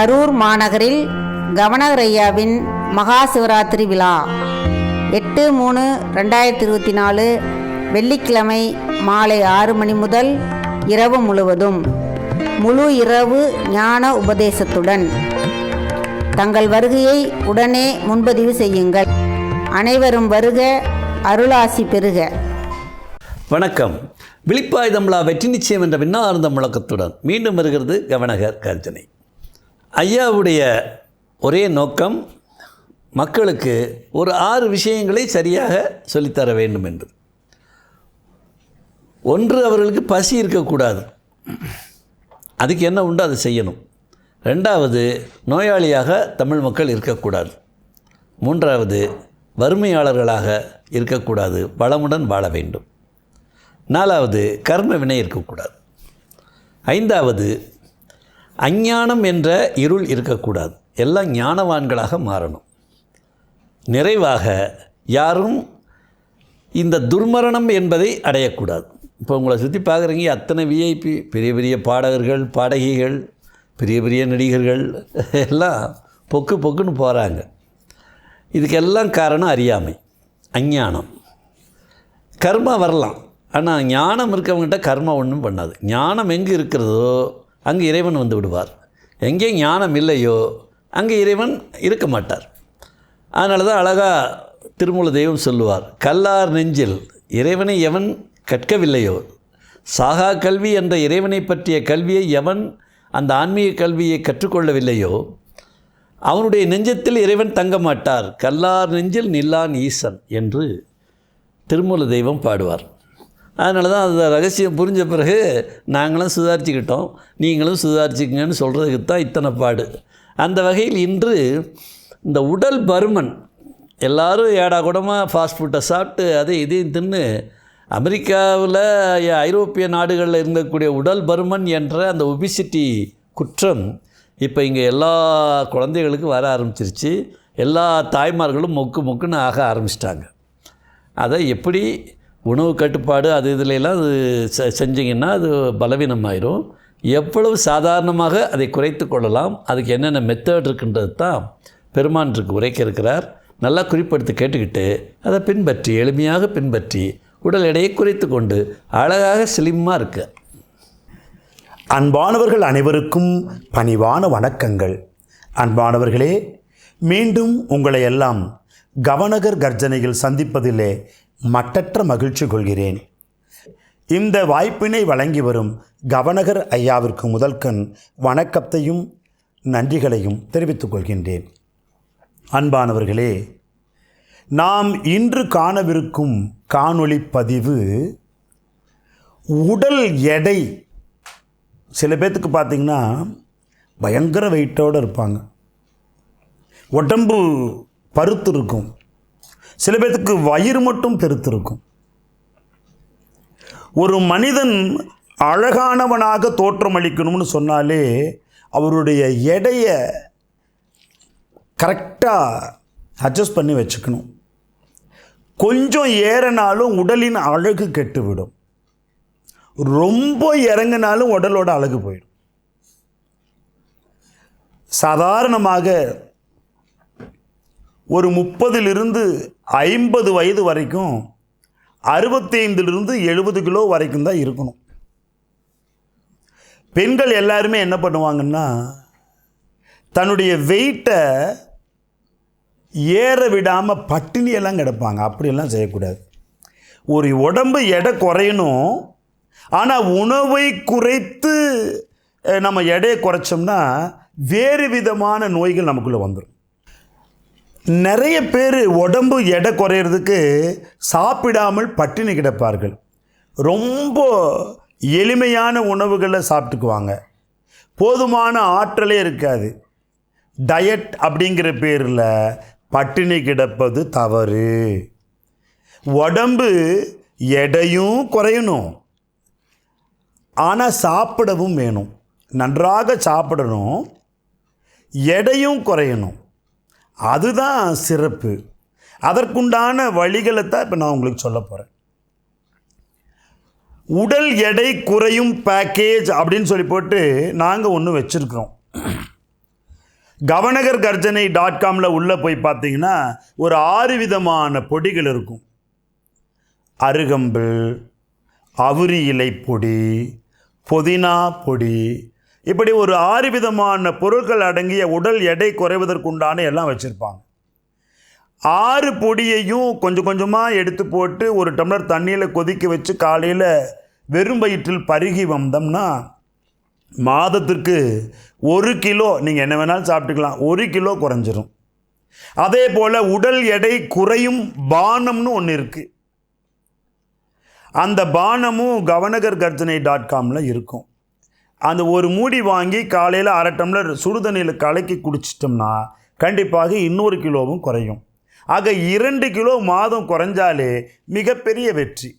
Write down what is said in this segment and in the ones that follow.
கரூர் மாநகரில் கவனகரய்யாவின் மகா சிவராத்திரி விழா. எட்டு மூணு ரெண்டாயிரத்தி இருபத்தி நாலு வெள்ளிக்கிழமை மாலை ஆறு மணி முதல் இரவு முழுவதும் முழு இரவு ஞான உபதேசத்துடன். தங்கள் வருகையை உடனே முன்பதிவு செய்யுங்கள். அனைவரும் வருக அருளாசி பெறுக வணக்கம். விழிப்பாயுதம்லா வெற்றி நிச்சயம் என்ற விண்ணார்ந்த முழக்கத்துடன் மீண்டும் வருகிறது கவனகர் கர்ஜனை. ஐயாவுடைய ஒரே நோக்கம் மக்களுக்கு ஒரு ஆறு விஷயங்களை சரியாக சொல்லித்தர வேண்டும் என்று. ஒன்று அவர்களுக்கு பசி இருக்கக்கூடாது. அதுக்கு என்ன உண்டோ அதை செய்யணும். ரெண்டாவது நோயாளியாக தமிழ் மக்கள் இருக்கக்கூடாது. மூன்றாவது வறுமையாளர்களாக இருக்கக்கூடாது. வளமுடன் வாழ வேண்டும். நாலாவது கர்ம வினை இருக்கக்கூடாது. ஐந்தாவது அஞ்ஞானம் என்ற இருள் இருக்கக்கூடாது. எல்லாம் ஞானவான்களாக மாறணும். நிறைவாக யாரும் இந்த துர்மரணம் என்பதை அடையக்கூடாது. இப்போ உங்களை சுற்றி பார்க்குறீங்க அத்தனை விஐபி பெரிய பெரிய பாடகர்கள் பாடகிகள் பெரிய பெரிய நடிகர்கள் எல்லாம் பொக்கு பொக்குன்னு போகிறாங்க இதுக்கெல்லாம் காரணம் அறியாமை அஞ்ஞானம். கர்மா வரலாம். ஆனால் ஞானம் இருக்கவங்ககிட்ட கர்மா ஒன்றும் பண்ணாது. ஞானம் எங்கே இருக்கிறதோ அங்கே இறைவன் வந்து விடுவார். எங்கே ஞானம் இல்லையோ அங்கே இறைவன் இருக்க மாட்டார். அதனால தான் அழகாக திருமூல தெய்வம் சொல்லுவார் கல்லார் நெஞ்சில் இறைவனை எவன் கற்கவில்லையோ சாகா கல்வி என்ற இறைவனை பற்றிய கல்வியை எவன் அந்த ஆன்மீக கல்வியை கற்றுக்கொள்ளவில்லையோ அவனுடைய நெஞ்சத்தில் இறைவன் தங்க மாட்டார். கல்லார் நெஞ்சில் நில்லான் ஈசன் என்று திருமூல தெய்வம் பாடுவார். அதனால தான் அந்த ரகசியம் புரிஞ்ச பிறகு நாங்களும் சுதாரிச்சுக்கிட்டோம். நீங்களும் சுதாரிச்சுக்கங்கன்னு சொல்கிறதுக்கு தான் இத்தனை பாடு. அந்த வகையில் இன்று இந்த உடல் பருமன் எல்லாரும் ஏடா கூடமாக ஃபாஸ்ட் ஃபுட்டை சாப்பிட்டு அதை இதையும் தின்னு அமெரிக்காவில் ஐரோப்பிய நாடுகளில் இருக்கக்கூடிய உடல் பருமன் என்ற அந்த ஒபிசிட்டி குற்றம் இப்போ இங்கே எல்லா குழந்தைகளுக்கும் வர ஆரம்பிச்சிருச்சு. எல்லா தாய்மார்களும் மொக்கு மொக்குன்னு ஆக ஆரம்பிச்சிட்டாங்க. அதை எப்படி உணவு கட்டுப்பாடு அது இதுல அது செ- செஞ்சீங்கன்னா அது பலவீனமாயிரும். எவ்வளவு சாதாரணமாக அதை குறைத்து கொள்ளலாம் அதுக்கு என்னென்ன மெத்தட் இருக்குன்றது தான் பெருமானிருக்கு உரைக்க இருக்கிறார். நல்லா குறிப்பெடுத்து கேட்டுக்கிட்டு அதை பின்பற்றி எளிமையாக பின்பற்றி உடல் எடையை குறைத்து கொண்டு அழகாக ஸ்லிம்மாக இருக்க. அன்பானவர்கள் அனைவருக்கும் பணிவான வணக்கங்கள். அன்பானவர்களே மீண்டும் உங்களை எல்லாம் கவனகர் கர்ஜனையில் சந்திப்பதிலே மட்டற்ற மகிழ்ச்சி கொள்கிறேன். இந்த வாய்ப்பினை வழங்கி வரும் கவனகர் ஐயாவிற்கு முதல்கண் வணக்கத்தையும் நன்றிகளையும் தெரிவித்துக் கொள்கின்றேன். அன்பானவர்களே நாம் இன்று காணவிருக்கும் காணொளி பதிவு உடல் எடை. சில பேர்த்துக்கு பார்த்தீங்கன்னா பயங்கர வெயிட்டோடு இருப்பாங்க. உடம்பு பருத்து இருக்கும். சில பேர்த்துக்கு வயிறு மட்டும் பெருத்து இருக்கும் ஒரு மனிதன் அழகானவனாக தோற்றம் அளிக்கணும்னு சொன்னாலே அவருடைய எடையை கரெக்டாக அட்ஜஸ்ட் பண்ணி வச்சுக்கணும். கொஞ்சம் ஏறினாலும் உடலின் அழகு கெட்டுவிடும். ரொம்ப இறங்கினாலும் உடலோட அழகு போயிடும். சாதாரணமாக ஒரு முப்பதிலிருந்து ஐம்பது வயது வரைக்கும் அறுபத்தைந்திலிருந்து எழுபது கிலோ வரைக்கும் தான் இருக்கணும். பெண்கள் எல்லாருமே என்ன பண்ணுவாங்கன்னா தன்னுடைய வெயிட்டை ஏற விடாமல் பட்டினியெல்லாம் கிடப்பாங்க. அப்படியெல்லாம் செய்யக்கூடாது. ஒரு உடம்பு எடை குறையணும். ஆனால் உணவை குறைத்து நம்ம எடையை குறைச்சோம்னா வேறு விதமான நோய்கள் நமக்குள்ளே வந்துடும் நிறைய பேர் உடம்பு எடை குறையிறதுக்கு சாப்பிடாமல் பட்டினி கிடப்பார்கள். ரொம்ப எளிமையான உணவுகளை சாப்பிட்டுக்குவாங்க. போதுமான ஆற்றலே இருக்காது. டயட் அப்படிங்கிற பேரில் பட்டினி கிடப்பது தவறு. உடம்பு எடையும் குறையணும். ஆனால் சாப்பிடவும் வேணும். நன்றாக சாப்பிடணும். எடையும் குறையணும். அதுதான் சிறப்பு. அதற்குண்டான வழிகளை தான் இப்போ நான் உங்களுக்கு சொல்ல போகிறேன் உடல் எடை குறையும் பேக்கேஜ் அப்படின்னு சொல்லி போட்டு நாங்கள் ஒன்று வச்சுருக்கிறோம். கவனகர் கர்ஜனை டாட் காமில் உள்ளே போய் பார்த்தீங்கன்னா ஒரு ஆறு விதமான பொடிகள் இருக்கும். அருகம்பு அவுரி இலை பொடி புதினா பொடி இப்படி ஒரு ஆறு விதமான பொருட்கள் அடங்கிய உடல் எடை குறைவதற்குண்டான எல்லாம் வச்சுருப்பாங்க. ஆறு பொடியையும் கொஞ்சம் கொஞ்சமாக எடுத்து போட்டு ஒரு டம்ளர் தண்ணியில் கொதிக்க வச்சு காலையில் வெறும் வயிற்றில் பருகி வந்தோம்னா மாதத்திற்கு ஒரு கிலோ நீங்கள் என்ன வேணாலும் சாப்பிட்டுக்கலாம் ஒரு கிலோ குறைஞ்சிரும். அதே போல் உடல் எடை குறையும் பானம்னு ஒன்று இருக்குது அந்த பானமும் கவனகர் கர்ஜனை டாட் காமில் இருக்கும். அந்த ஒரு மூடி வாங்கி காலையில் அரை டம்ளர் சுடுதண்ணியில் கலக்கி குடிச்சிட்டோம்னா கண்டிப்பாக இன்னொரு கிலோவும் குறையும். ஆக இரண்டு கிலோ மாதம் குறைஞ்சாலே மிகப்பெரிய வெற்றி.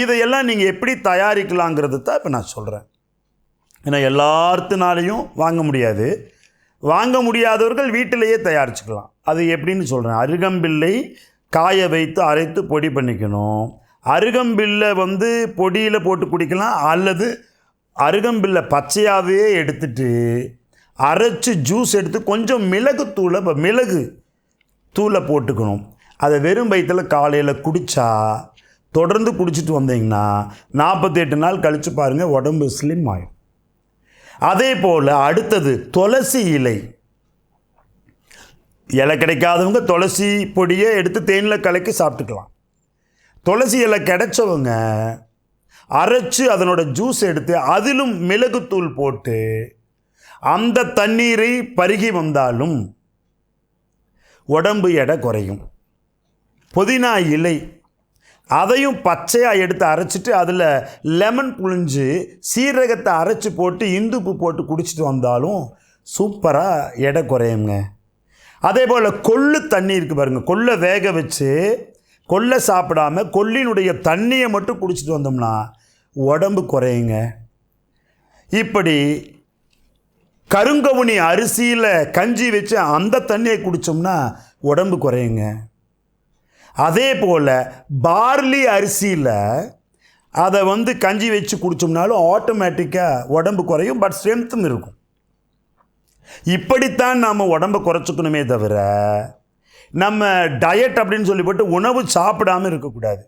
இதையெல்லாம் நீங்கள் எப்படி தயாரிக்கலாங்கிறது தான் இப்போ நான் சொல்கிறேன் ஏன்னா எல்லாத்துனாலையும் வாங்க முடியாது. வாங்க முடியாதவர்கள் வீட்டிலேயே தயாரிச்சுக்கலாம். அது எப்படின்னு சொல்கிறேன் அருகம்பில்லை காய வைத்து அரைத்து பொடி பண்ணிக்கணும். அருகம்பில்லை வந்து பொடியில் போட்டு குடிக்கலாம். அல்லது அருகம்பில்லை பச்சையாகவே எடுத்துட்டு அரைச்சி ஜூஸ் எடுத்து கொஞ்சம் மிளகு தூளை இப்போ மிளகு தூளை போட்டுக்கணும். அதை வெறும் வயிற்றில் காலையில் குடித்தா தொடர்ந்து குடிச்சிட்டு வந்தீங்கன்னா நாற்பத்தெட்டு நாள் கழித்து பாருங்கள் உடம்பு ஸ்லிம் ஆகும் அதே போல் அடுத்தது துளசி இலை. இலை கிடைக்காதவங்க துளசி பொடியை எடுத்து தேனில் கலக்கி சாப்பிட்டுக்கலாம். துளசி இலை கிடைச்சவங்க அரைச்சு அதனோட ஜூஸ் எடுத்து அதிலும் மிளகுத்தூள் போட்டு அந்த தண்ணீரை பருகி வந்தாலும் உடம்பு எடை குறையும். புதினா இலை அதையும் பச்சையாக எடுத்து அரைச்சிட்டு அதில் லெமன் புழிஞ்சு சீரகத்தை அரைச்சி போட்டு இந்துப்பு போட்டு குடிச்சிட்டு வந்தாலும் சூப்பராக எடை குறையுங்க. அதே போல் கொள்ளு தண்ணி இருக்குது பாருங்கள் கொள்ளை வேக வச்சு கொள்ளை சாப்பிடாம கொல்லினுடைய தண்ணியை மட்டும் குடிச்சிட்டு வந்தோம்னா உடம்பு குறையுங்க. இப்படி கருங்கவுனி அரிசியில் கஞ்சி வச்சு அந்த தண்ணியை குடித்தோம்னா உடம்பு குறையுங்க. அதே போல் பார்லி அரிசியில் அதை வந்து கஞ்சி வச்சு குடித்தோம்னாலும் ஆட்டோமேட்டிக்காக உடம்பு குறையும் பட் ஸ்ட்ரென்த்தும் இருக்கும். இப்படித்தான் நாம் உடம்பை குறைச்சிக்கணுமே தவிர நம்ம டயட் அப்படின்னு சொல்லிப்பட்டு உணவு சாப்பிடாம இருக்கக்கூடாது.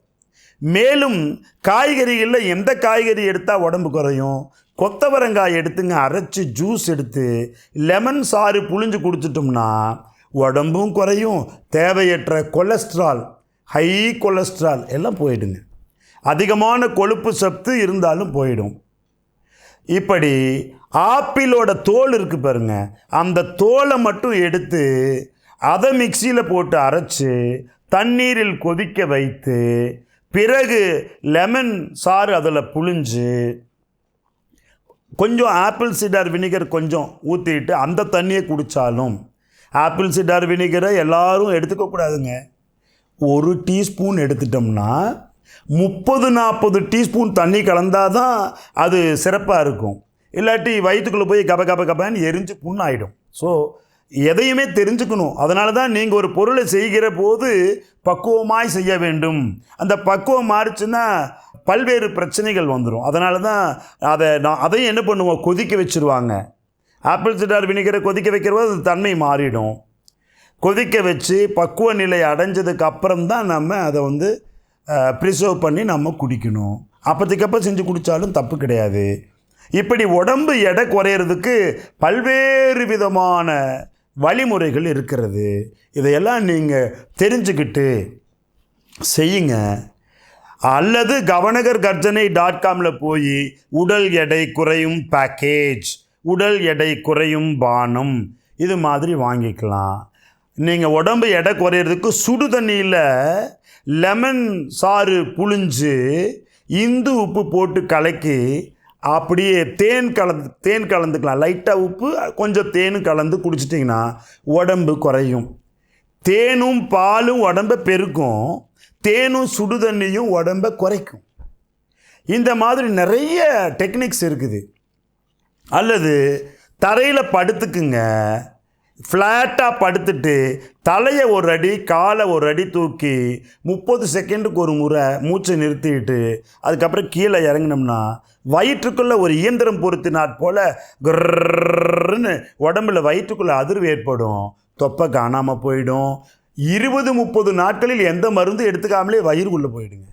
மேலும் காய்கறிகளில் எந்த காய்கறி எடுத்தால் உடம்பு குறையும்? கொத்தவரங்காய் எடுத்துங்க அரைச்சி ஜூஸ் எடுத்து லெமன் சாறு புழிஞ்சு குடிச்சிட்டோம்னா உடம்பும் குறையும். தேவையற்ற கொலஸ்ட்ரால் ஹை கொலஸ்ட்ரால் எல்லாம் போயிடுங்க. அதிகமான கொழுப்பு சத்து இருந்தாலும் போயிடும். இப்படி ஆப்பிளோட தோல் இருக்கு பாருங்க. அந்த தோலை மட்டும் எடுத்து அதை மிக்சியில் போட்டு அரைச்சு தண்ணீரில் கொதிக்க வைத்து பிறகு லெமன் சாறு அதில் புழிஞ்சு கொஞ்சம் ஆப்பிள் சிடார் வினிகர் கொஞ்சம் ஊற்றிட்டு அந்த தண்ணியை குடித்தாலும் ஆப்பிள் சிடார் வினிகரை எல்லோரும் எடுத்துக்கக்கூடாதுங்க ஒரு டீஸ்பூன் எடுத்துட்டோம்னா முப்பது நாற்பது டீஸ்பூன் தண்ணி கலந்தால் தான் அது சிறப்பாக இருக்கும். இல்லாட்டி வயிற்றுக்குள்ளே போய் கப கப கபன்னு எரிஞ்சு புண்ணாயிடும். ஸோ எதையுமே தெரிஞ்சுக்கணும். அதனால தான் நீங்கள் ஒரு பொருளை செய்கிற போது பக்குவமாய் செய்ய வேண்டும். அந்த பக்குவம் மாறிச்சுன்னா பல்வேறு பிரச்சனைகள் வந்துடும் அதனால தான் அதை நான் அதையும் என்ன பண்ணுவோம்? கொதிக்க வச்சுருவாங்க. ஆப்பிள் சிடார் வினிகரை கொதிக்க வைக்கிறபோது அது தன்மை மாறிடும். கொதிக்க வச்சு பக்குவ நிலை அடைஞ்சதுக்கு அப்புறம் தான் நம்ம அதை வந்து ப்ரிசர்வ் பண்ணி நம்ம குடிக்கணும். அப்போதைக்கப்போ செஞ்சு குடித்தாலும் தப்பு கிடையாது. இப்படி உடம்பு எடை குறையிறதுக்கு பல்வேறு விதமான வழிமுறைகள் இருக்கிறது. இதையெல்லாம் நீங்கள் தெரிஞ்சுக்கிட்டு செய்யுங்க. அல்லது கவனகர் கர்ஜனை டாட் காமில் போய் உடல் எடை குறையும் பேக்கேஜ் உடல் எடை குறையும் பானம் இது மாதிரி வாங்கிக்கலாம். நீங்கள் உடம்பு எடை குறையிறதுக்கு சுடு தண்ணியில் லெமன் சாறு புழிஞ்சு இந்து உப்பு போட்டு கலக்கி அப்படியே தேன் கலந்து தேன் கலந்துக்கலாம். லைட்டாக உப்பு கொஞ்சம் தேன் கலந்து குடிச்சிட்டிங்கன்னா உடம்பு குறையும். தேனும் பாலும் உடம்பை பெருக்கும். தேனும் சுடு தண்ணியும் உடம்பை குறைக்கும். இந்த மாதிரி நிறைய டெக்னிக்ஸ் இருக்குது. அல்லது தரையில் படுத்துக்குங்க. ஃப்ளாட்டாக படுத்துட்டு தலையை ஒரு அடி காலை ஒரு அடி தூக்கி முப்பது செகண்டுக்கு ஒரு முறை மூச்சை நிறுத்திட்டு அதுக்கப்புறம் கீழே இறங்கினோம்னா வயிற்றுக்குள்ளே ஒரு இயந்திரம் பொருத்தினாற் போல் குர்ன்னு உடம்புல வயிற்றுக்குள்ளே அதிர்வு ஏற்படும். தொப்பை காணாமல் போயிடும். இருபது முப்பது நாட்களில் எந்த மருந்து எடுத்துக்காமலே வயிறுக்குள்ளே போயிடுங்க.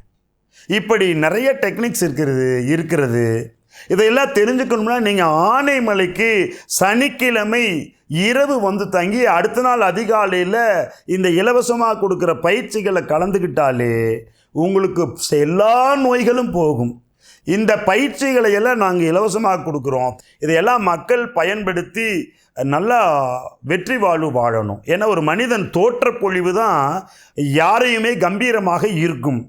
இப்படி நிறைய டெக்னிக்ஸ் இருக்கிறது இருக்கிறது. இதையெல்லாம் தெரிஞ்சுக்கணும்னா நீங்கள் ஆனைமலைக்கு சனிக்கிழமை இரவு வந்து தங்கி அடுத்த நாள் அதிகாலையில் இந்த இலவசமாக கொடுக்குற பயிற்சிகளை கலந்துக்கிட்டாலே உங்களுக்கு எல்லா நோய்களும் போகும். இந்த பயிற்சிகளை எல்லாம் நாங்கள் இலவசமாக கொடுக்குறோம். இதையெல்லாம் மக்கள் பயன்படுத்தி நல்லா வெற்றி வாழ்வு வாழணும். ஏன்னா ஒரு மனிதன் தோற்றப்பொழிவு தான் யாரையுமே கம்பீரமாக இருக்கும்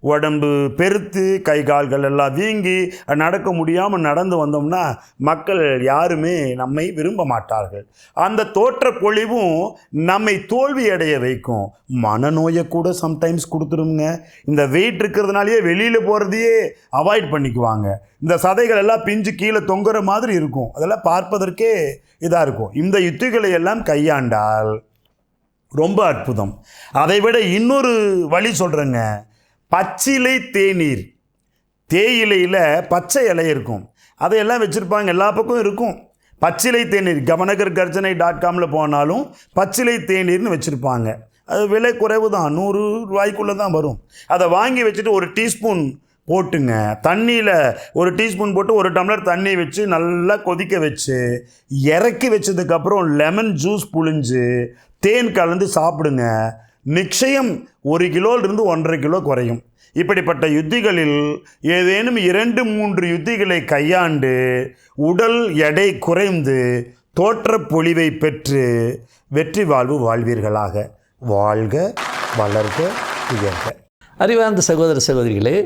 உடம்பு பெருத்து கை கால்கள் எல்லாம் வீங்கி நடக்க முடியாமல் நடந்து வந்தோம்னா மக்கள் யாருமே நம்மை விரும்ப மாட்டார்கள். அந்த தோற்ற பொழிவும் நம்மை தோல்வி அடைய வைக்கும். மனநோயை கூட சம்டைம்ஸ் கொடுத்துருங்க இந்த வெயிட் இருக்கிறதுனாலேயே வெளியில் போகிறதையே அவாய்ட் பண்ணிக்குவாங்க. இந்த சதைகள் எல்லாம் பிஞ்சு கீழே தொங்குற மாதிரி இருக்கும். அதெல்லாம் பார்ப்பதற்கே இதாக இருக்கும். இந்த யுத்திகளை எல்லாம் கையாண்டால் ரொம்ப அற்புதம். அதை விட இன்னொரு வழி சொல்கிறேங்க பச்சிலை தேநீர். தேயிலையில் பச்சை இலை இருக்கும். அதையெல்லாம் வச்சுருப்பாங்க. எல்லா பக்கம் இருக்கும். பச்சிலை தேநீர். கவனகர் கர்ஜனை டாட் காமில் போனாலும் பச்சிலை தேநீர்னு வச்சுருப்பாங்க. அது விலை குறைவு தான் நூறு ரூபாய்க்குள்ளே தான் வரும். அதை வாங்கி வச்சுட்டு ஒரு டீஸ்பூன் போட்டுங்க. தண்ணியில் ஒரு டீஸ்பூன் போட்டு ஒரு டம்ளர் தண்ணி வச்சு நல்லா கொதிக்க வச்சு இறக்கி வச்சதுக்கப்புறம் லெமன் ஜூஸ் புழிஞ்சு தேன் கலந்து சாப்பிடுங்க. நிச்சயம் ஒரு கிலோலிருந்து ஒன்றரை கிலோ குறையும். இப்படிப்பட்ட யுத்திகளில் ஏதேனும் இரண்டு மூன்று யுத்திகளை கையாண்டு உடல் எடை குறைந்து தோற்ற பொழிவை பெற்று வெற்றி வாழ்வு வாழ்வீர்களாக. வாழ்க வளர்க உயர்க. அறிவார்ந்த சகோதர சகோதரிகளே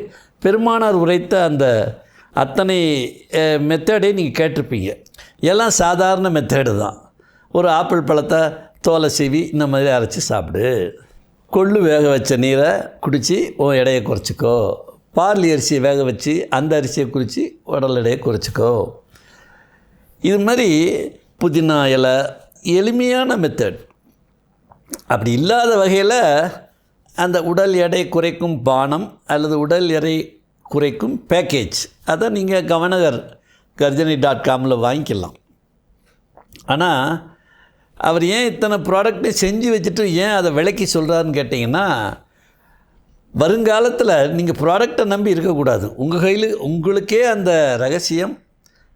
பெருமானார் உரைத்த அந்த அத்தனை மெத்தடை நீங்கள் கேட்டிருப்பீங்க. எல்லாம் சாதாரண மெத்தேடு தான். ஒரு ஆப்பிள் பழத்தை தோலை சீவி இந்த மாதிரி அரைச்சி சாப்பிடு. கொள்ளு வேக வச்ச நீரை குடித்து உன் எடையை குறைச்சிக்கோ. பார்லி அரிசியை வேக வச்சு அந்த அரிசியை குறித்து உடல் எடையை குறைச்சிக்கோ. இது மாதிரி புதினா இலை எளிமையான மெத்தட் அப்படி இல்லாத வகையில் அந்த உடல் எடை குறைக்கும் பானம் அல்லது உடல் எடை குறைக்கும் பேக்கேஜ் அதை நீங்கள் கவனகர் கர்ஜனி டாட் காமில் வாங்கிக்கலாம். ஆனால் அவர் ஏன் இத்தனை ப்ராடக்ட்டை செஞ்சு வச்சுட்டு ஏன் அதை விலைக்கு சொல்கிறாருன்னு கேட்டிங்கன்னா வருங்காலத்தில் நீங்கள் ப்ராடக்டை நம்பி இருக்கக்கூடாது. உங்கள் கையில் உங்களுக்கே அந்த ரகசியம்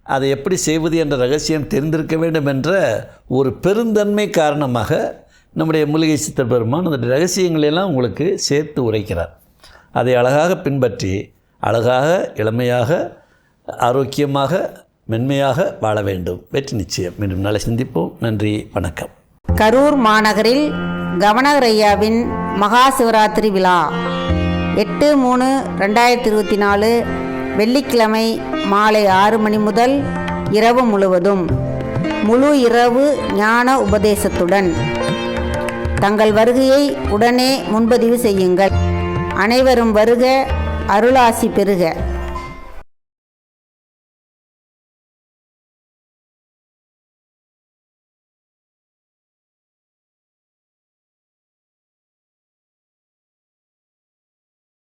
அதை எப்படி செய்வது என்ற ரகசியம் தெரிந்திருக்க வேண்டும் என்ற ஒரு பெருந்தன்மை காரணமாக நம்முடைய மூலிகை சித்தர் பெருமான் அந்த ரகசியங்களெல்லாம் உங்களுக்கு சேர்த்து உரைக்கிறார். அதை அழகாக பின்பற்றி அழகாக இளமையாக ஆரோக்கியமாக மென்மையாக வாழ வேண்டும். வெற்றி நிச்சயம். மீண்டும் நாளை சிந்திப்போம். நன்றி வணக்கம். கரூர் மாநகரில் கவனகரய்யாவின் மகா சிவராத்திரி விழா. எட்டு மூணு ரெண்டாயிரத்தி இருபத்தி நாலு வெள்ளிக்கிழமை மாலை ஆறு மணி முதல் இரவு முழுவதும் முழு இரவு ஞான உபதேசத்துடன் தங்கள் வருகையை உடனே முன்பதிவு செய்யுங்கள். அனைவரும் வருக அருளாசி பெறுக.